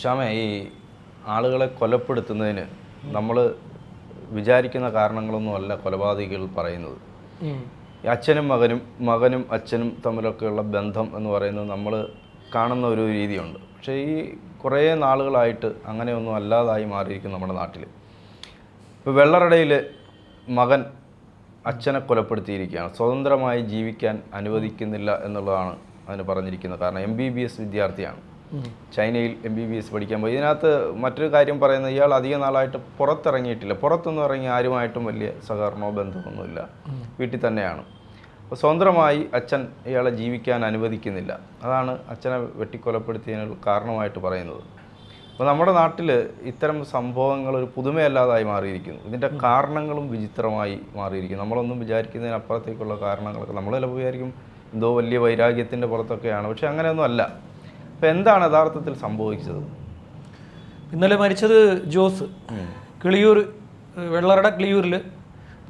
ശ്യാമേ ഈ ആളുകളെ കൊലപ്പെടുത്തുന്നതിന് നമ്മൾ വിചാരിക്കുന്ന കാരണങ്ങളൊന്നുമല്ല കൊലപാതകികൾ പറയുന്നത്. അച്ഛനും മകനും മകനും അച്ഛനും തമ്മിലൊക്കെയുള്ള ബന്ധം എന്ന് പറയുന്നത് നമ്മൾ കാണുന്ന ഒരു രീതിയുണ്ട്. പക്ഷേ ഈ കുറേ നാളുകളായിട്ട് അങ്ങനെയൊന്നും അല്ലാതായി മാറിയിരിക്കും നമ്മുടെ നാട്ടിൽ ഇപ്പോൾ വെള്ളറടയിൽ മകൻ അച്ഛനെ കൊലപ്പെടുത്തിയിരിക്കുകയാണ്. സ്വതന്ത്രമായി ജീവിക്കാൻ അനുവദിക്കുന്നില്ല എന്നുള്ളതാണ് അതിന് പറഞ്ഞിരിക്കുന്നത്. കാരണം എം ബി ബി എസ് വിദ്യാർത്ഥിയാണ്. ചൈനയിൽ എം ബി ബി എസ് പഠിക്കാൻ പോയി. ഇതിനകത്ത് മറ്റൊരു കാര്യം പറയുന്നത് ഇയാൾ അധിക നാളായിട്ട് പുറത്തിറങ്ങിയിട്ടില്ല. പുറത്തൊന്നും ഇറങ്ങി ആരുമായിട്ടും വലിയ സഹകരണമോ ബന്ധമൊന്നുമില്ല. വീട്ടിൽ തന്നെയാണ്. അപ്പോൾ സ്വതന്ത്രമായി അച്ഛൻ ഇയാളെ ജീവിക്കാൻ അനുവദിക്കുന്നില്ല. അതാണ് അച്ഛനെ വെട്ടിക്കൊലപ്പെടുത്തിയതിനുള്ള കാരണമായിട്ട് പറയുന്നത്. അപ്പോൾ നമ്മുടെ നാട്ടിൽ ഇത്തരം സംഭവങ്ങൾ ഒരു പുതുമയല്ലാതായി മാറിയിരിക്കുന്നു. ഇതിന്റെ കാരണങ്ങളും വിചിത്രമായി മാറിയിരിക്കുന്നു. നമ്മളൊന്നും വിചാരിക്കുന്നതിനപ്പുറത്തേക്കുള്ള കാരണങ്ങളൊക്കെ നമ്മൾ ചിലപ്പോൾ വിചാരിക്കും എന്തോ വലിയ വൈരാഗ്യത്തിന്റെ പുറത്തൊക്കെയാണ്. പക്ഷേ അങ്ങനെയൊന്നും അല്ല. അപ്പോൾ എന്താണ് യഥാർത്ഥത്തിൽ സംഭവിച്ചത്? ഇന്നലെ മരിച്ചത് ജോസ്. കിളിയൂർ വെള്ളറട കിളിയൂരിൽ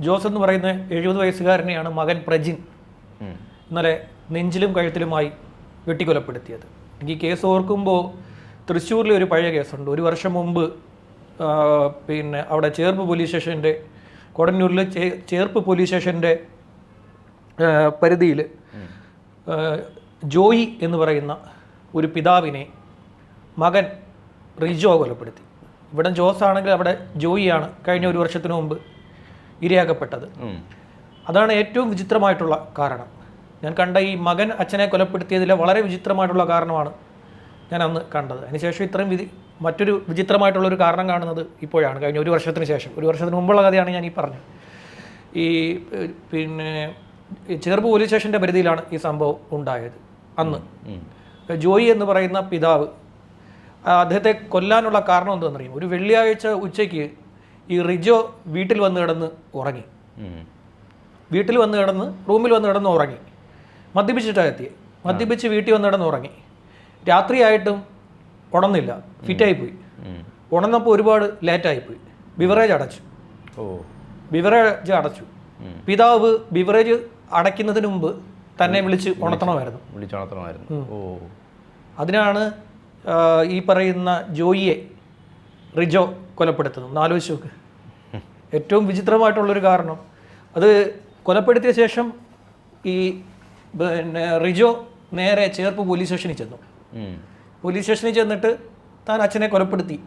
ജോസ് എന്ന് പറയുന്ന എഴുപത് വയസ്സുകാരനെയാണ് മകൻ പ്രജിൻ. ഇന്നലെ നെഞ്ചിലും കഴുത്തിലുമായി വെട്ടിക്കൊലപ്പെടുത്തിയത്. എനിക്ക് ഈ കേസ് ഓർക്കുമ്പോൾ തൃശ്ശൂരിൽ ഒരു പഴയ കേസുണ്ട്. ഒരു വർഷം മുമ്പ് പിന്നെ അവിടെ ചേർപ്പ് പോലീസ് സ്റ്റേഷന്റെ കൊടന്നൂരിൽ ചേ- ചേർപ്പ് പോലീസ് സ്റ്റേഷന്റെ പരിധിയിൽ ജോയി എന്ന് പറയുന്ന ഒരു പിതാവിനെ മകൻ റിജോ കൊലപ്പെടുത്തി. ഇവിടെ ജോസ് ആണെങ്കിൽ അവിടെ ജോയിയാണ് കഴിഞ്ഞ ഒരു വർഷത്തിന് മുമ്പ് ഇരയാക്കപ്പെട്ടത്. അതാണ് ഏറ്റവും വിചിത്രമായിട്ടുള്ള കാരണം. ഞാൻ കണ്ട ഈ മകൻ അച്ഛനെ കൊലപ്പെടുത്തിയതിലെ വളരെ വിചിത്രമായിട്ടുള്ള കാരണമാണ് ഞാൻ അന്ന് കണ്ടത്. അതിനുശേഷം ഇത്രയും വിധി മറ്റൊരു വിചിത്രമായിട്ടുള്ള ഒരു കാരണം കാണുന്നത് ഇപ്പോഴാണ്. കഴിഞ്ഞ ഒരു വർഷത്തിന് ശേഷം. ഒരു വർഷത്തിന് മുമ്പുള്ള കഥയാണ് ഞാൻ ഈ പറഞ്ഞത്. ഈ പിന്നെ ചേർപ്പ് പോലീസ് സ്റ്റേഷന്റെ പരിധിയിലാണ് ഈ സംഭവം ഉണ്ടായത്. അന്ന്. ജോയി എന്ന് പറയുന്ന പിതാവ് അദ്ദേഹത്തെ കൊല്ലാനുള്ള കാരണം എന്താണെന്നറിയും ഒരു വെള്ളിയാഴ്ച ഉച്ചയ്ക്ക് ഈ റിജോ വീട്ടിൽ വന്ന് കിടന്ന് ഉറങ്ങി. വീട്ടിൽ വന്ന് കിടന്ന് റൂമിൽ വന്ന് കിടന്ന് ഉറങ്ങി. മദ്യപിച്ചിട്ടാണ് എത്തിയത് മദ്യപിച്ച് വീട്ടിൽ വന്ന് കിടന്ന് ഉറങ്ങി. രാത്രിയായിട്ടും ഉണർന്നില്ല. ഫിറ്റായിപ്പോയി. ഉണർന്നപ്പോൾ ഒരുപാട് ലേറ്റായിപ്പോയി. ബിവറേജ് അടച്ചു. ഓ. ബിവറേജ് അടച്ചു. പിതാവ് ബിവറേജ് അടയ്ക്കുന്നതിന് മുമ്പ് തന്നെ വിളിച്ച് ഉണർത്തണമായിരുന്നു. വിളിച്ചുണർത്തണമായിരുന്നു ഓ. അതിനാണ് ഈ പറയുന്ന ജോയിയെ റിജോ കൊലപ്പെടുത്തുന്നത്. ഒന്ന് ആലോചിച്ച് നോക്ക്. ഏറ്റവും വിചിത്രമായിട്ടുള്ളൊരു കാരണം. അത് കൊലപ്പെടുത്തിയ ശേഷം ഈ പിന്നെ റിജോ നേരെ ചേർപ്പ് പോലീസ് സ്റ്റേഷനിൽ ചെന്നു. പോലീസ് സ്റ്റേഷനിൽ ചെന്നിട്ട് താൻ അച്ഛനെ കൊലപ്പെടുത്തി.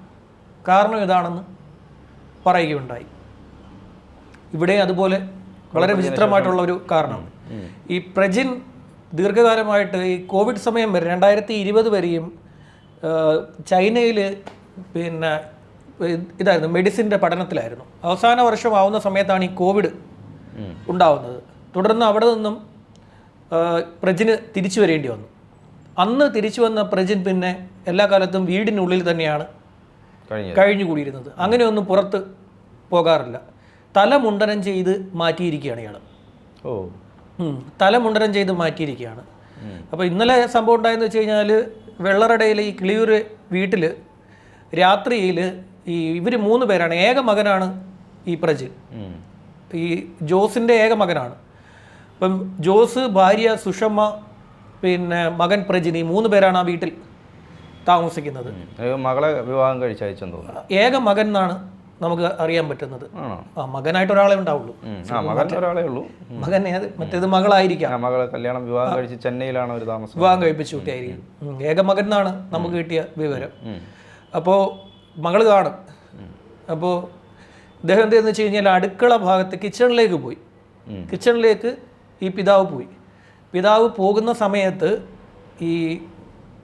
കാരണം ഇതാണെന്ന് പറയുകയുണ്ടായി. ഇവിടെ അതുപോലെ വളരെ വിചിത്രമായിട്ടുള്ള ഒരു കാരണം. ഈ പ്രജിൻ ദീർഘകാലമായിട്ട് ഈ കോവിഡ് സമയം വരെ രണ്ടായിരത്തി ഇരുപത് വരെയും ചൈനയിൽ പിന്നെ ഇതായിരുന്നു മെഡിസിന്റെ പഠനത്തിലായിരുന്നു. അവസാന വർഷം ആവുന്ന സമയത്താണ് ഈ കോവിഡ് ഉണ്ടാവുന്നത്. തുടർന്ന് അവിടെ നിന്നും പ്രജിന് തിരിച്ചു വരേണ്ടി വന്നു. അന്ന് തിരിച്ചു വന്ന പ്രജിൻ പിന്നെ എല്ലാ കാലത്തും വീടിനുള്ളിൽ തന്നെയാണ് കഴിഞ്ഞുകൂടിയിരുന്നത്. അങ്ങനെയൊന്നും പുറത്ത് പോകാറില്ല. തല മുണ്ടനം ചെയ്ത് മാറ്റിയിരിക്കുകയാണ് ഇയാൾ ഓ. തല മുണ്ടനം ചെയ്ത് മാറ്റിയിരിക്കുകയാണ്. അപ്പോൾ ഇന്നലെ സംഭവം ഉണ്ടായെന്ന് വെച്ച് കഴിഞ്ഞാൽ വെള്ളറടയിലെ ഈ കിളിയൂർ വീട്ടിൽ രാത്രിയിൽ ഈ ഇവർ മൂന്ന് പേരാണ്. ഏക മകനാണ് ഈ പ്രജ്. ഈ ജോസിന്റെ ഏക മകനാണ്. അപ്പം ജോസ് ഭാര്യ സുഷമ്മ പിന്നെ മകൻ പ്രജിന് ഈ മൂന്ന് പേരാണ് ആ വീട്ടിൽ താമസിക്കുന്നത്. മകളെ വിവാഹം കഴിച്ചയച്ചെന്ന് തോന്നുന്നു. ഏക മകൻ എന്നാണ് നമുക്ക് അറിയാൻ പറ്റുന്നത്. ആ മകനായിട്ട് ഒരാളെ ഉണ്ടാവുള്ളൂ. മകൻ ഒരാളെ ഉള്ളൂ. മകൻ ഏത് മറ്റേത് മകളായിരിക്കാം. മകളെ കല്യാണം വിവാഹം കഴിച്ച് ചെന്നൈയിലാണ് ഒരു താമസം. വിവാഹം കഴിപ്പിച്ചു കുട്ടിയായിരിക്കും. ഏക മകൻ എന്നാണ് നമുക്ക് കിട്ടിയ വിവരം. അപ്പോൾ മകൾ കാണും. അപ്പോൾ ഇദ്ദേഹം എന്ത് വെച്ച് കഴിഞ്ഞാൽ അടുക്കള ഭാഗത്ത് കിച്ചണിലേക്ക് പോയി. കിച്ചണിലേക്ക് ഈ പിതാവ് പോയി. പിതാവ് പോകുന്ന സമയത്ത് ഈ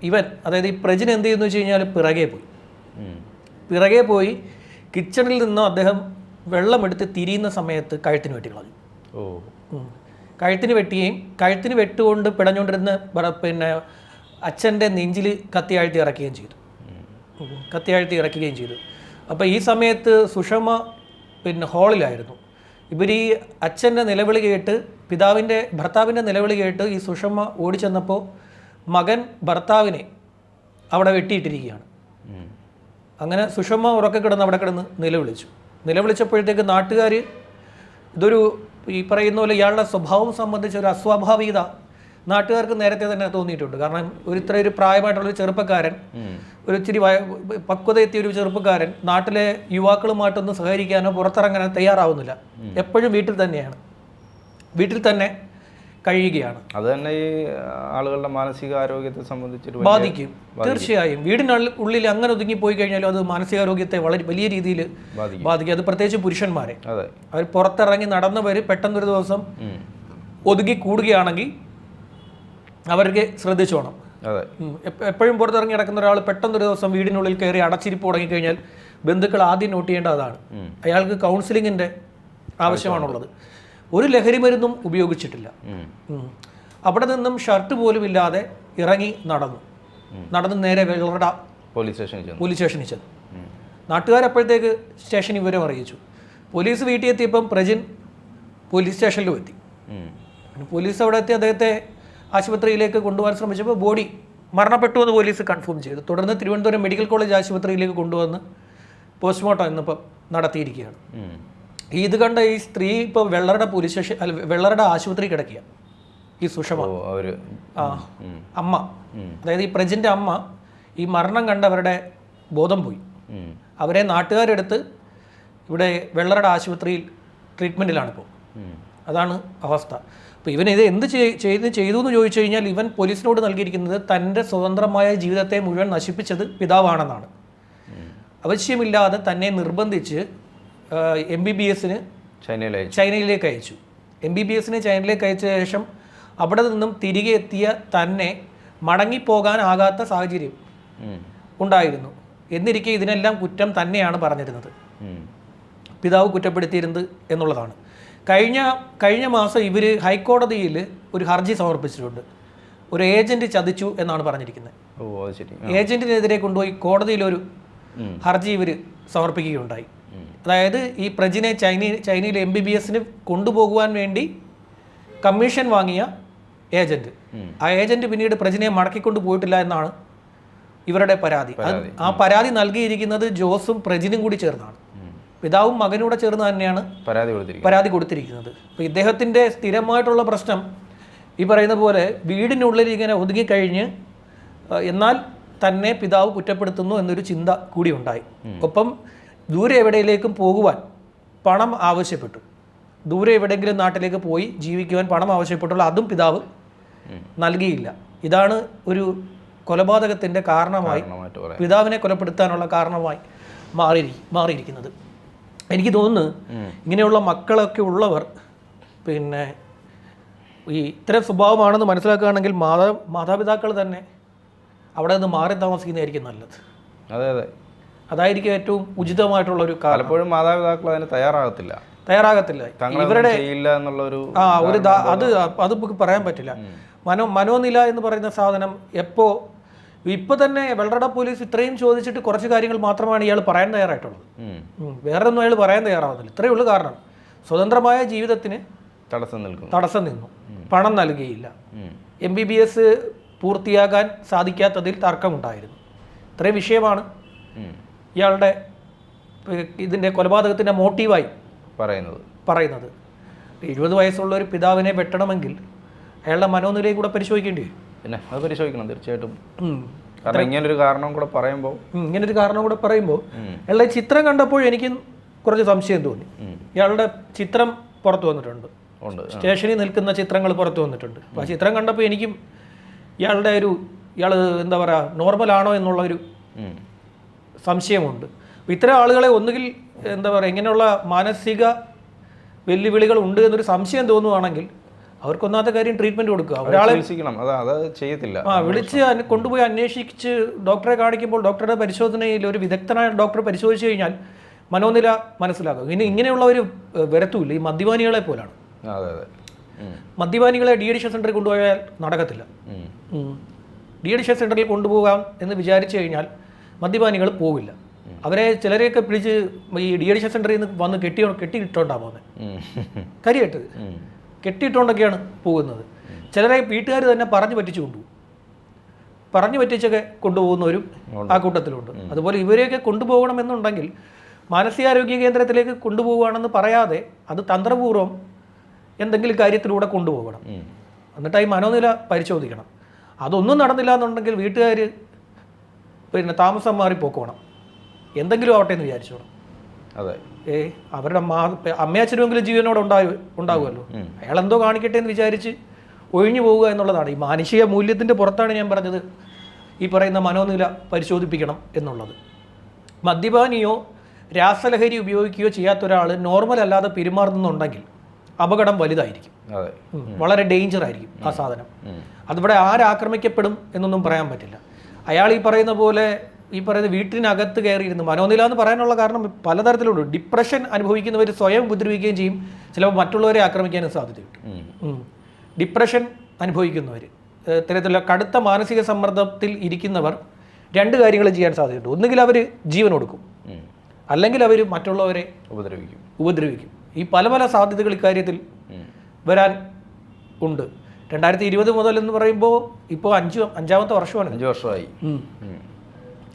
ഇവൻ അതായത് ഈ പ്രജിൻ എന്ത് ചെയ്യുന്നു വെച്ച് കഴിഞ്ഞാൽ പിറകെ പോയി. പിറകെ പോയി കിച്ചണിൽ നിന്നും അദ്ദേഹം വെള്ളമെടുത്ത് തിരിയുന്ന സമയത്ത് കഴുത്തിന് വെട്ടി കളഞ്ഞു. ഓ. കഴുത്തിന് വെട്ടുകയും കഴുത്തിന് വെട്ടുകൊണ്ട് പിടഞ്ഞുകൊണ്ടിരുന്ന പിന്നെ അച്ഛന്റെ നെഞ്ചിൽ കത്തിയാഴ്ത്തി ഇറക്കുകയും ചെയ്തു. കത്തി കത്തിയാഴ്ത്തി ഇറക്കുകയും ചെയ്തു. അപ്പോൾ ഈ സമയത്ത് സുഷമ പിന്നെ ഹാളിലായിരുന്നു. ഇവർ ഈ അച്ഛന്റെ നിലവിളി കേട്ട് പിതാവിന്റെ ഭർത്താവിന്റെ നിലവിളി കേട്ട് ഈ സുഷമ ഓടിച്ചെന്നപ്പോൾ മകൻ ഭർത്താവിനെ അവിടെ വെട്ടിയിട്ടിരിക്കുകയാണ്. അങ്ങനെ സുഷമ ഉറക്കെ കിടന്ന് അവിടെ കിടന്ന് നിലവിളിച്ചു. നിലവിളിച്ചപ്പോഴത്തേക്ക് നാട്ടുകാർ ഇതൊരു ഈ പറയുന്ന പോലെ ഇയാളുടെ സ്വഭാവം സംബന്ധിച്ച ഒരു അസ്വാഭാവികത നാട്ടുകാർക്ക് നേരത്തെ തന്നെ തോന്നിയിട്ടുണ്ട്. കാരണം ഒരു ഇത്ര ഒരു പ്രായമായിട്ടുള്ള ഒരു ചെറുപ്പക്കാരൻ. ഒരു ഇച്ചിരി പക്വത എത്തിയ ഒരു ചെറുപ്പക്കാരൻ നാട്ടിലെ യുവാക്കളുമായിട്ടൊന്നും സഹകരിക്കാനോ പുറത്തിറങ്ങാനോ തയ്യാറാവുന്നില്ല. എപ്പോഴും വീട്ടിൽ തന്നെയാണ്. വീട്ടിൽ തന്നെ കഴിയുകയാണ്. അത് തന്നെ ഈ ആളുകളുടെ മാനസികാരോഗ്യത്തെ ആരോഗ്യത്തെ സംബന്ധിച്ചൊരു ബാധിക്കും. തീർച്ചയായും. വീടിനുള്ളിൽ ഉള്ളിൽ അങ്ങനെ ഒതുങ്ങി പോയി കഴിഞ്ഞാലും അത് മാനസികാരോഗ്യത്തെ വളരെ വലിയ രീതിയിൽ ബാധിക്കും. അത് പ്രത്യേകിച്ച് പുരുഷന്മാരെ. അവർ പുറത്തിറങ്ങി നടന്നവര് പെട്ടെന്നൊരു ദിവസം ഒതുങ്ങി കൂടുകയാണെങ്കിൽ അവർക്ക് ശ്രദ്ധിച്ചോണം. എപ്പോഴും പുറത്തിറങ്ങി നടക്കുന്ന ഒരാൾ പെട്ടെന്നൊരു ദിവസം വീടിനുള്ളിൽ കയറി അടച്ചിരിപ്പ് തുടങ്ങിക്കഴിഞ്ഞാൽ ബന്ധുക്കൾ ആദ്യം നോട്ട് ചെയ്യേണ്ട അതാണ്. അയാൾക്ക് കൗൺസിലിങ്ങിന്റെ ആവശ്യമാണുള്ളത്. ഒരു ലഹരി മരുന്നും ഉപയോഗിച്ചിട്ടില്ല. അവിടെ നിന്നും ഷർട്ട് പോലും ഇല്ലാതെ ഇറങ്ങി നടന്നു. നടന്ന് നേരെ വെള്ളറട പോലീസ് സ്റ്റേഷനിൽ ചെന്നു. പോലീസ് സ്റ്റേഷനിൽ ചെന്നു. നാട്ടുകാരപ്പോഴത്തേക്ക് സ്റ്റേഷൻ വിവരം അറിയിച്ചു. പോലീസ് വീട്ടിൽ എത്തിയപ്പം പ്രജിൻ പോലീസ് സ്റ്റേഷനിലും എത്തി. പോലീസ് അവിടെ എത്തി അദ്ദേഹത്തെ ആശുപത്രിയിലേക്ക് കൊണ്ടുപോകാൻ ശ്രമിച്ചപ്പോൾ ബോഡി മരണപ്പെട്ടു എന്ന് പോലീസ് കൺഫേം ചെയ്തു. തുടർന്ന് തിരുവനന്തപുരം മെഡിക്കൽ കോളേജ് ആശുപത്രിയിലേക്ക് കൊണ്ടുവന്ന് പോസ്റ്റ്മോർട്ടം ഇന്നിപ്പം നടത്തിയിരിക്കുകയാണ്. ഇത് കണ്ട ഈ സ്ത്രീ ഇപ്പോൾ വെള്ളറുടെ പോലീസ് സ്റ്റേഷൻ അല്ല വെള്ളറുടെ ആശുപത്രി കിടക്കുക ഈ സുഷമ. ആ അമ്മ. അതായത് ഈ പ്രജിന്റെ അമ്മ ഈ മരണം കണ്ടവരുടെ ബോധം പോയി. അവരെ നാട്ടുകാരെടുത്ത് ഇവിടെ വെള്ളറുടെ ആശുപത്രിയിൽ ട്രീറ്റ്മെന്റിലാണിപ്പോൾ ഇപ്പോൾ അതാണ് അവസ്ഥ. അപ്പോൾ ഇവൻ ഇത് എന്ത് ചെയ്- ചെയ്ത് ചെയ്തു എന്ന് ചോദിച്ചു കഴിഞ്ഞാൽ ഇവൻ പോലീസിനോട് നൽകിയിരിക്കുന്നത് തന്റെ സ്വതന്ത്രമായ ജീവിതത്തെ മുഴുവൻ നശിപ്പിച്ചത് പിതാവാണെന്നാണ്. അവശ്യമില്ലാതെ തന്നെ നിർബന്ധിച്ച് എം ബി ബി എസിന് ചൈനയിലേക്ക് അയച്ചു ചൈനയിലേക്ക് അയച്ചു. എം ബി ബി എസിന് ചൈനയിലേക്ക് അയച്ച ശേഷം അവിടെ നിന്നും തിരികെ എത്തിയ തന്നെ മടങ്ങിപ്പോകാനാകാത്ത സാഹചര്യം. ഉണ്ടായിരുന്നു. എന്നിരിക്കെ ഇതിനെല്ലാം കുറ്റം തന്നെയാണ് പറഞ്ഞിരുന്നത്. പിതാവ് കുറ്റപ്പെടുത്തിയിരുന്നത് എന്നുള്ളതാണ്. കഴിഞ്ഞ കഴിഞ്ഞ മാസം ഇവർ ഹൈക്കോടതിയിൽ ഒരു ഹർജി സമർപ്പിച്ചിട്ടുണ്ട്. ഒരു ഏജന്റ് ചതിച്ചു എന്നാണ് പറഞ്ഞിരിക്കുന്നത്. ഏജന്റിനെതിരെ കൊണ്ടുപോയി കോടതിയിൽ ഒരു ഹർജി ഇവർ സമർപ്പിക്കുകയുണ്ടായി. അതായത് ഈ പ്രജിനെ ചൈനീ ചൈനയിൽ എം ബി ബി എസിന് കൊണ്ടുപോകുവാൻ വേണ്ടി കമ്മീഷൻ വാങ്ങിയ ഏജന്റ്. ആ ഏജന്റ് പിന്നീട് പ്രജിനെ മടക്കിക്കൊണ്ട് പോയിട്ടില്ല എന്നാണ് ഇവരുടെ പരാതി. ആ പരാതി നൽകിയിരിക്കുന്നത് ജോസും പ്രജിനും കൂടി ചേർന്നാണ്. പിതാവും മകനൂടെ ചേർന്ന് തന്നെയാണ് പരാതി കൊടുത്തിരിക്കുന്നത്. പരാതി കൊടുത്തിരിക്കുന്നത്. അപ്പോൾ ഇദ്ദേഹത്തിന്റെ സ്ഥിരമായിട്ടുള്ള പ്രശ്നം ഈ പറയുന്ന പോലെ വീടിനുള്ളിൽ ഇങ്ങനെ ഒതുങ്ങിക്കഴിഞ്ഞ് എന്നാൽ തന്നെ പിതാവ് കുറ്റപ്പെടുത്തുന്നു എന്നൊരു ചിന്ത കൂടി ഉണ്ടായി. ഒപ്പം ദൂരെ എവിടെയിലേക്കും പോകുവാൻ പണം ആവശ്യപ്പെട്ടു. ദൂരെ എവിടെയെങ്കിലും നാട്ടിലേക്ക് പോയി ജീവിക്കുവാൻ പണം ആവശ്യപ്പെട്ടുള്ള അതും പിതാവ് നൽകിയില്ല. ഇതാണ് ഒരു കൊലപാതകത്തിന്റെ കാരണമായി പിതാവിനെ കൊലപ്പെടുത്താനുള്ള കാരണമായി മാറി മാറിയിരിക്കുന്നത്. എനിക്ക് തോന്നുന്നു ഇങ്ങനെയുള്ള മക്കളൊക്കെ ഉള്ളവർ പിന്നെ ഈ ഇത്തരം സ്വഭാവമാണെന്ന് മനസ്സിലാക്കുകയാണെങ്കിൽ മാതാ മാതാപിതാക്കൾ തന്നെ അവിടെ നിന്ന് മാറി താമസിക്കുന്നതായിരിക്കും നല്ലത്. അതെ അതെ. അതായിരിക്കും ഏറ്റവും ഉചിതമായിട്ടുള്ള ഒരു പലപ്പോഴും മാതാപിതാക്കൾ അതിന് തയ്യാറാകത്തില്ല. തയ്യാറാകത്തില്ല. ഇവരുടെ ആ ഒരു അത് അത് നമുക്ക് പറയാൻ പറ്റില്ല. മനോ മനോനില എന്ന് പറയുന്ന സാധനം എപ്പോ ഇപ്പൊ തന്നെ വെള്ളറട പോലീസ് ഇത്രയും ചോദിച്ചിട്ട് കുറച്ച് കാര്യങ്ങൾ മാത്രമാണ് ഇയാൾ പറയാൻ തയ്യാറായിട്ടുള്ളത്. വേറെ ഒന്നും അയാൾ പറയാൻ തയ്യാറാവുന്നില്ല. ഇത്രയേ ഉള്ളൂ കാരണം. സ്വതന്ത്രമായ ജീവിതത്തിന് തടസ്സം നിൽക്കും തടസ്സം നിന്നു. പണം നൽകിയില്ല. എം ബി ബി എസ് പൂർത്തിയാകാൻ സാധിക്കാത്തതിൽ തർക്കമുണ്ടായിരുന്നു. ഇത്രയും വിഷയമാണ്. ഇയാളുടെ ഇതിന്റെ കൊലപാതകത്തിന്റെ മോട്ടീവായി പറയുന്നത്. പറയുന്നത്. എഴുപത് വയസ്സുള്ള ഒരു പിതാവിനെ വെട്ടണമെങ്കിൽ അയാളുടെ മനോനിലയും കൂടെ പരിശോധിക്കേണ്ടി പിന്നെ അത് പരിശോധിക്കണം തീർച്ചയായിട്ടും. കാരണം ഇങ്ങനൊരു കാരണം കൂടെ പറയുമ്പോൾ ഇങ്ങനൊരു കാരണം കൂടെ പറയുമ്പോൾ. അയാളുടെ ചിത്രം കണ്ടപ്പോൾ എനിക്ക് കുറച്ച് സംശയം തോന്നി. ഇയാളുടെ ചിത്രം പുറത്തു വന്നിട്ടുണ്ട്. സ്റ്റേഷനിൽ നിൽക്കുന്ന ചിത്രങ്ങൾ പുറത്തു വന്നിട്ടുണ്ട്. അപ്പോൾ ആ ചിത്രം കണ്ടപ്പോൾ എനിക്കും ഇയാളുടെ ഒരു ഇയാൾ എന്താ പറയുക നോർമലാണോ എന്നുള്ള ഒരു. സംശയമുണ്ട്. അപ്പോൾ ഇത്തരം ആളുകളെ ഒന്നുകിൽ എന്താ പറയുക ഇങ്ങനെയുള്ള മാനസിക വെല്ലുവിളികൾ ഉണ്ട് എന്നൊരു സംശയം തോന്നുവാണെങ്കിൽ അവർക്കൊന്നാമത്തെ കാര്യം ട്രീറ്റ്മെന്റ് കൊടുക്കുക. ഒരാളെ അതാ ചെയ്യത്തില്ല. ആ വിളിച്ച് കൊണ്ടുപോയി അന്വേഷിച്ച് ഡോക്ടറെ കാണിക്കുമ്പോൾ ഡോക്ടറുടെ പരിശോധനയിൽ ഒരു വിദഗ്ധനായ ഡോക്ടർ പരിശോധിച്ചു കഴിഞ്ഞാൽ മനോനില മനസ്സിലാക്കും ഇനി ഇങ്ങനെയുള്ള ഒരു വരത്തുമില്ല ഈ മദ്യപാനികളെ പോലാണ്. അതെ അതെ. മദ്യപാനികളെ ഡി അഡിഷൻ സെന്ററിൽ കൊണ്ടുപോയാൽ നടക്കത്തില്ല. ഡി അഡിഷൻ സെന്ററിൽ കൊണ്ടുപോകാം എന്ന് വിചാരിച്ചു കഴിഞ്ഞാൽ മദ്യപാനികൾ പോവില്ല. അവരെ ചിലരെയൊക്കെ പിടിച്ച് ഈ ഡി അഡിഷൻ സെന്ററിൽ നിന്ന് വന്ന് കെട്ടി കെട്ടിയിട്ടുണ്ടാ പോകുന്നത്. കരിയായിട്ട് കെട്ടിയിട്ടോണ്ടൊക്കെയാണ് പോകുന്നത്. ചിലരെ വീട്ടുകാർ തന്നെ പറഞ്ഞു പറ്റിച്ചു കൊണ്ടുപോകും പറഞ്ഞു പറ്റിച്ചൊക്കെ കൊണ്ടുപോകുന്നവരും ആ കൂട്ടത്തിലുണ്ട്. അതുപോലെ ഇവരെയൊക്കെ കൊണ്ടുപോകണമെന്നുണ്ടെങ്കിൽ മാനസികാരോഗ്യ കേന്ദ്രത്തിലേക്ക് കൊണ്ടുപോവുകയാണെന്ന് പറയാതെ അത് തന്ത്രപൂർവം എന്തെങ്കിലും കാര്യത്തിലൂടെ കൊണ്ടുപോകണം. എന്നിട്ടായി എന്നിട്ട് ഈ മനോനില പരിശോധിക്കണം. അതൊന്നും നടന്നില്ല എന്നുണ്ടെങ്കിൽ വീട്ടുകാർ പിന്നെ താമസം മാറി പോക്കോണം എന്തെങ്കിലും ആവട്ടെ എന്ന് വിചാരിച്ചോണം അതെ. ഏ അവരുടെ മാ അമ്മയച്ഛനുമെങ്കിലും ജീവനോടെ ഉണ്ടായി ഉണ്ടാകുമല്ലോ. അയാൾ എന്തോ കാണിക്കട്ടെ എന്ന് വിചാരിച്ച് ഒഴിഞ്ഞു പോവുക എന്നുള്ളതാണ്. ഈ മാനുഷിക മൂല്യത്തിന്റെ പുറത്താണ് ഞാൻ പറഞ്ഞത്. ഈ പറയുന്ന മനോനില പരിശോധിപ്പിക്കണം എന്നുള്ളത്. മദ്യപാനിയോ രാസലഹരി ഉപയോഗിക്കുകയോ ചെയ്യാത്ത ഒരാൾ നോർമൽ അല്ലാതെ പെരുമാറുന്നുണ്ടെങ്കിൽ അപകടം വലുതായിരിക്കും. വളരെ ഡേഞ്ചർ ആയിരിക്കും ആ സാധനം. അതിവിടെ ആരാക്രമിക്കപ്പെടും എന്നൊന്നും പറയാൻ പറ്റില്ല. അയാൾ ഈ പറയുന്ന പോലെ ഈ പറയുന്ന വീട്ടിനകത്ത് കയറിയിരുന്നു മനോനില എന്ന് പറയാനുള്ള കാരണം പലതരത്തിലുണ്ട്. ഡിപ്രഷൻ അനുഭവിക്കുന്നവർ സ്വയം ഉപദ്രവിക്കുകയും ചെയ്യും. ചിലപ്പോൾ മറ്റുള്ളവരെ ആക്രമിക്കാനും സാധ്യതയുണ്ട്. ഡിപ്രഷൻ അനുഭവിക്കുന്നവർ ഇത്തരത്തിലുള്ള കടുത്ത മാനസിക സമ്മർദ്ദത്തിൽ ഇരിക്കുന്നവർ രണ്ട് കാര്യങ്ങൾ ചെയ്യാൻ സാധ്യതയുണ്ട്. ഒന്നുകിൽ അവർ ജീവൻ കൊടുക്കും. അല്ലെങ്കിൽ അവർ മറ്റുള്ളവരെ ഉപദ്രവിക്കും. ഉപദ്രവിക്കും. ഈ പല പല സാധ്യതകൾ ഇക്കാര്യത്തിൽ വരാൻ ഉണ്ട്. രണ്ടായിരത്തി ഇരുപത് മുതൽ എന്ന് പറയുമ്പോൾ ഇപ്പോൾ അഞ്ച് അഞ്ചാമത്തെ വർഷമാണ്. അഞ്ച് വർഷമായി.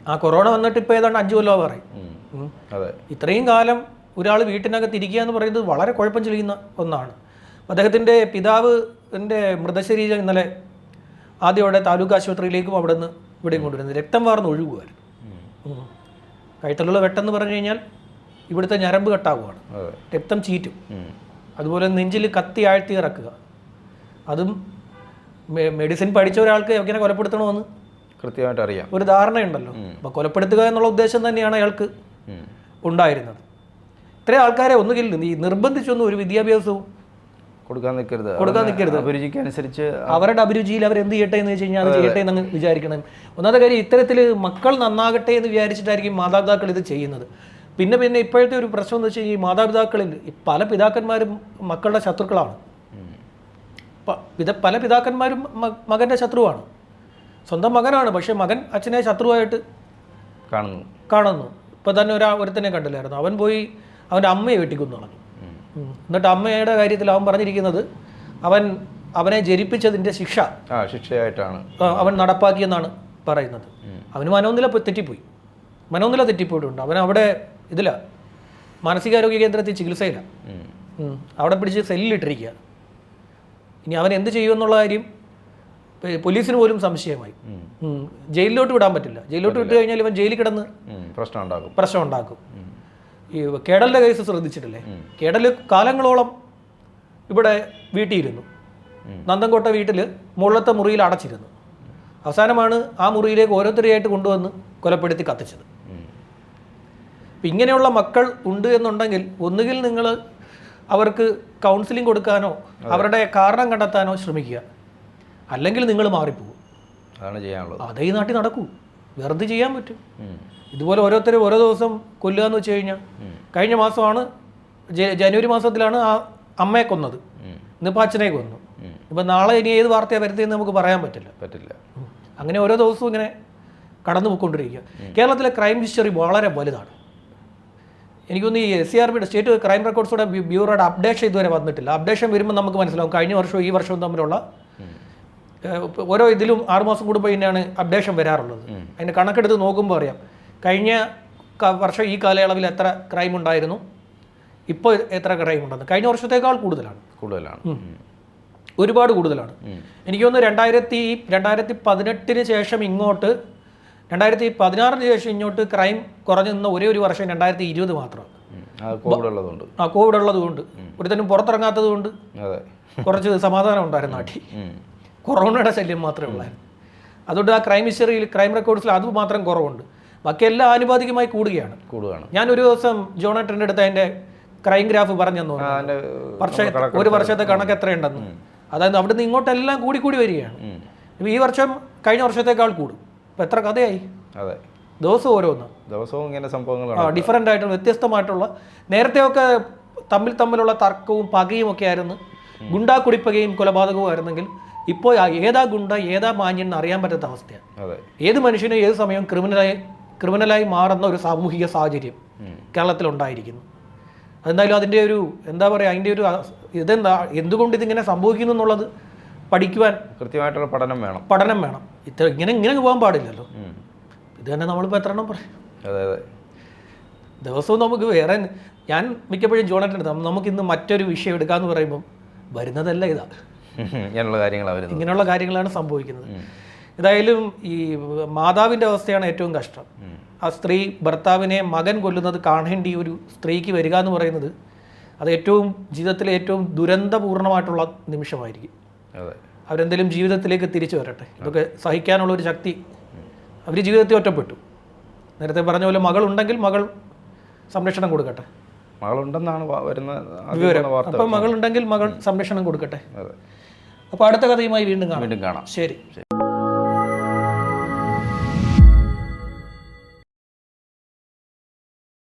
ആ കൊറോണ വന്നിട്ട് ഇപ്പോൾ ഏതാണ്ട് അഞ്ച് കൊല്ലം പറയും ഇത്രയും കാലം ഒരാൾ വീട്ടിനകത്ത് ഇരിക്കുക എന്ന് പറയുന്നത് വളരെ കുഴപ്പം ചെയ്യുന്ന ഒന്നാണ്. അദ്ദേഹത്തിന്റെ പിതാവ് എന്റെ മൃതശരീരം ഇന്നലെ ആദ്യം അവിടെ താലൂക്ക് ആശുപത്രിയിലേക്കും അവിടെ നിന്ന് ഇവിടെയും കൊണ്ടുവരുന്നത്. രക്തം വാർന്ന് ഒഴുകുമായിരുന്നു കഴുത്തലുള്ള വെട്ടെന്ന് പറഞ്ഞു കഴിഞ്ഞാൽ ഇവിടുത്തെ ഞരമ്പ് കട്ടാവുകയാണ് രക്തം ചീറ്റും. അതുപോലെ നെഞ്ചിൽ കത്തി ആഴ്ത്തി ഇറക്കുക. അതും മെഡിസിൻ പഠിച്ച ഒരാൾക്ക് എങ്ങനെ കൊലപ്പെടുത്തണമെന്ന്? കൃത്യമായിട്ട് അറിയാം. ഒരു ധാരണയുണ്ടല്ലോ. അപ്പോൾ കൊലപ്പെടുത്തുക എന്നുള്ള ഉദ്ദേശം തന്നെയാണ് അയാൾക്ക് ഉണ്ടായിരുന്നത്. ഇത്രയും ആൾക്കാരെ ഒന്നുകിൽ ഈ നിർബന്ധിച്ചൊന്നും ഒരു വിദ്യാഭ്യാസവും കൊടുക്കാൻ നിൽക്കരുത്. കൊടുക്കാൻ നിൽക്കരുത്. അഭിരുചിക്ക് അനുസരിച്ച് അവരുടെ അഭിരുചിയിൽ അവർ എന്ത് ചെയ്യട്ടെ എന്ന് വെച്ച് കഴിഞ്ഞാൽ അത് ചെയ്യട്ടെ എന്ന് വിചാരിക്കണം. ഒന്നാമത്തെ കാര്യം ഇത്തരത്തിൽ മക്കൾ നന്നാകട്ടെ എന്ന് വിചാരിച്ചിട്ടായിരിക്കും മാതാപിതാക്കൾ ഇത് ചെയ്യുന്നത്. പിന്നെ പിന്നെ ഇപ്പോഴത്തെ ഒരു പ്രശ്നം എന്ന് വെച്ച് കഴിഞ്ഞാൽ ഈ മാതാപിതാക്കളിൽ പല പിതാക്കന്മാരും മക്കളുടെ ശത്രുക്കളാണ്. പിത പല പിതാക്കന്മാരും മകന്റെ ശത്രുവാണ്. സ്വന്തം മകനാണ് പക്ഷേ മകൻ അച്ഛനെ ശത്രുവായിട്ട് കാണുന്നു. കാണുന്നു. ഇപ്പം തന്നെ ഒരാ ഒരുത്തനെ കണ്ടില്ലായിരുന്നു. അവൻ പോയി അവന്റെ അമ്മയെ വെട്ടിക്കൊന്നു. ഉം. എന്നിട്ട് അമ്മയുടെ കാര്യത്തിൽ അവൻ പറഞ്ഞിരിക്കുന്നത് അവൻ അവനെ ജനിപ്പിച്ചതിന്റെ ശിക്ഷ. ശിക്ഷയായിട്ടാണ്. അവൻ നടപ്പാക്കിയെന്നാണ് പറയുന്നത്. അവന് മനോനില പോയി തെറ്റിപ്പോയി. മനോനില തെറ്റിപ്പോയിട്ടുണ്ട്. അവൻ അവിടെ ഇതില മാനസികാരോഗ്യ കേന്ദ്രത്തിൽ ചികിത്സയില്ല. അവിടെ പിടിച്ച് സെല്ലിലിട്ടിരിക്കുക ഇനി അവൻ എന്ത് ചെയ്യുമെന്നുള്ള കാര്യം പോലീസിന് പോലും സംശയമായി. ജയിലിലോട്ട് വിടാൻ പറ്റില്ല. ജയിലിലോട്ട് വിട്ട് കഴിഞ്ഞാൽ ഇവൻ ജയിലിൽ കിടന്ന് പ്രശ്നം ഉണ്ടാക്കും പ്രശ്നം ഉണ്ടാക്കും ഈ കേടലിന്റെ കേസ് ശ്രദ്ധിച്ചിട്ടില്ലേ? കേടൽ കേടൽ കാലങ്ങളോളം ഇവിടെ വീട്ടിയിരുന്നു. നന്ദൻകോട്ട വീട്ടിൽ മുള്ളത്തെ മുറിയിൽ അടച്ചിരുന്നു. അവസാനമാണ് ആ മുറിയിലേക്ക് ഓരോരുത്തരെയായിട്ട് കൊണ്ടുവന്ന് കൊലപ്പെടുത്തി കത്തിച്ചത്. ഇങ്ങനെയുള്ള മക്കൾ ഉണ്ട് എന്നുണ്ടെങ്കിൽ ഒന്നുകിൽ നിങ്ങൾ അവർക്ക് കൗൺസിലിംഗ് കൊടുക്കാനോ അവരുടെ കാരണം കണ്ടെത്താനോ ശ്രമിക്കുക. അല്ലെങ്കിൽ നിങ്ങൾ മാറിപ്പോകും. അതാണ് ചെയ്യാനുള്ളത്. അതേ നാട്ടിൽ നടക്കൂ. വെറുതെ ചെയ്യാൻ പറ്റും. ഇതുപോലെ ഓരോരുത്തരും ഓരോ ദിവസം കൊല്ലുക എന്ന് വെച്ച് കഴിഞ്ഞാൽ കഴിഞ്ഞ മാസമാണ് ജനുവരി മാസത്തിലാണ് ആ അമ്മയെ കൊന്നത്. ഇന്നിപ്പോൾ അച്ഛനെ കൊന്നു. ഇപ്പം നാളെ ഇനി ഏത് വാർത്തയാണ് വരുത്തിയെന്ന് നമുക്ക് പറയാൻ പറ്റില്ല. പറ്റില്ല. അങ്ങനെ ഓരോ ദിവസവും ഇങ്ങനെ കടന്നു പോയിക്കൊണ്ടിരിക്കുക കേരളത്തിലെ ക്രൈം ഹിസ്റ്ററി വളരെ വലുതാണ്. എനിക്കൊന്ന് ഈ എസ് സി ആർ ബിയുടെ സ്റ്റേറ്റ് ക്രൈം റെക്കോർഡ്സോടെ ബ്യൂറോയുടെ അപ്ഡേഷൻ ഇതുവരെ വന്നിട്ടില്ല. അപ്ഡേഷൻ വരുമ്പോൾ നമുക്ക് മനസ്സിലാവും. കഴിഞ്ഞ വർഷവും ഈ വർഷവും തമ്മിലുള്ള ഓരോ ഇതിലും ആറുമാസം കൂടുമ്പോൾ തന്നെയാണ് അപ്ഡേഷൻ വരാറുള്ളത്. അതിന്റെ കണക്കെടുത്ത് നോക്കുമ്പോൾ അറിയാം. കഴിഞ്ഞ വർഷം ഈ കാലയളവിൽ എത്ര ക്രൈം ഉണ്ടായിരുന്നു? ഇപ്പോൾ എത്ര ക്രൈം ഉണ്ടെന്ന്. കഴിഞ്ഞ വർഷത്തേക്കാൾ കൂടുതലാണ്. കൂടുതലാണ്. ഒരുപാട് കൂടുതലാണ്. എനിക്ക് തോന്നുന്നു രണ്ടായിരത്തി രണ്ടായിരത്തി പതിനെട്ടിന് ശേഷം ഇങ്ങോട്ട് രണ്ടായിരത്തി പതിനാറിന് ശേഷം ഇങ്ങോട്ട് ക്രൈം കുറഞ്ഞു നിന്ന ഒരേ ഒരു വർഷം രണ്ടായിരത്തി ഇരുപത് മാത്രമാണ് ആ കോവിഡ് ഉള്ളതുകൊണ്ട്. ആ കോവിഡ് ഉള്ളതുകൊണ്ട്. ഒരുത്തനും പുറത്തിറങ്ങാത്തത് കൊണ്ട് കുറച്ച് സമാധാനം ഉണ്ടായിരുന്നു നാട്ടിൽ കൊറോണയുടെ ശല്യം മാത്രമേ ഉള്ളായിരുന്നു. അതുകൊണ്ട് ആ ക്രൈം ഹിസ്റ്ററിയിൽ ക്രൈം റെക്കോർഡ്സിൽ അത് മാത്രം കുറവുണ്ട്. ബാക്കി എല്ലാം ആനുപാതികമായി കൂടുകയാണ്. കൂടുകയാണ്. ഞാൻ ഒരു ദിവസം ജോണേട്ടന്റെ അടുത്ത് അതിന്റെ ക്രൈം ഗ്രാഫ് പറഞ്ഞു തന്നു. വർഷ ഒരു വർഷത്തെ കണക്ക് എത്രയുണ്ടെന്ന്. അതായത് അവിടുന്ന് ഇങ്ങോട്ടെല്ലാം കൂടി കൂടി വരികയാണ്. ഈ വർഷം കഴിഞ്ഞ വർഷത്തേക്കാൾ കൂടും. എത്ര കഥയായി? അതെ. ദിവസവും ഓരോന്ന്. ദിവസവും ഇങ്ങനെ സംഭവങ്ങൾ സംഭവങ്ങളാണ് ഡിഫറന്റ് ആയിട്ടുള്ള വ്യത്യസ്തമായിട്ടുള്ള നേരത്തെയൊക്കെ തമ്മിൽ തമ്മിലുള്ള തർക്കവും പകയും ഒക്കെ ആയിരുന്നു. ഗുണ്ടാ കുടിപ്പകയും കൊലപാതകവും ആയിരുന്നെങ്കിൽ ഇപ്പോൾ ഏതാ ഗുണ്ട ഏതാ മാന്യൻ എന്ന് അറിയാൻ പറ്റാത്ത അവസ്ഥയാണ്. ഏത് മനുഷ്യനും ഏത് സമയവും ക്രിമിനലായി ക്രിമിനലായി മാറുന്ന ഒരു സാമൂഹിക സാഹചര്യം. കേരളത്തിൽ ഉണ്ടായിരിക്കുന്നു എന്തായാലും അതിന്റെ ഒരു എന്താ പറയുക അതിന്റെ ഒരു ഇതെന്താ എന്തുകൊണ്ട് ഇതിങ്ങനെ സംഭവിക്കുന്നു എന്നുള്ളത് പഠിക്കുവാൻ കൃത്യമായിട്ടുള്ള പഠനം വേണം. പഠനം വേണം. ഇത്ര ഇങ്ങനെ ഇങ്ങനെ പോകാൻ പാടില്ലല്ലോ. ഇത് തന്നെ നമ്മളിപ്പോൾ എത്ര എണ്ണം പറയും അതെ അതെ. ദിവസവും നമുക്ക് വേറെ ഞാൻ മിക്കപ്പോഴും എടുത്താൽ നമുക്ക് ഇന്ന് മറ്റൊരു വിഷയം എടുക്കാന്ന് പറയുമ്പം വരുന്നതല്ല ഇതാ. ഇങ്ങനെയുള്ള കാര്യങ്ങളാണ് ഇങ്ങനെയുള്ള കാര്യങ്ങളാണ് സംഭവിക്കുന്നത്. ഏതായാലും ഈ മാതാവിന്റെ അവസ്ഥയാണ് ഏറ്റവും കഷ്ടം. ആ സ്ത്രീ ഭർത്താവിനെ മകൻ കൊല്ലുന്നത് കാണേണ്ടി ഒരു സ്ത്രീക്ക് വരിക എന്ന് പറയുന്നത് അത് ഏറ്റവും ജീവിതത്തിലെ ഏറ്റവും ദുരന്തപൂർണമായിട്ടുള്ള നിമിഷമായിരിക്കും. അതെ. അവരെന്തെങ്കിലും ജീവിതത്തിലേക്ക് തിരിച്ചു വരട്ടെ. ഇതൊക്കെ സഹിക്കാനുള്ള ഒരു ശക്തി. അവർ ജീവിതത്തിൽ ഒറ്റപ്പെട്ടു. നേരത്തെ പറഞ്ഞ പോലെ മകളുണ്ടെങ്കിൽ മകൾ സംരക്ഷണം കൊടുക്കട്ടെ. മകളുണ്ടെന്നാണ് വരുന്ന വിവരം. അപ്പം മകളുണ്ടെങ്കിൽ മകൾ സംരക്ഷണം കൊടുക്കട്ടെ. അപ്പോൾ അടുത്ത കഥയുമായി വീണ്ടും കാണാം. വീണ്ടും കാണാം. ശരി.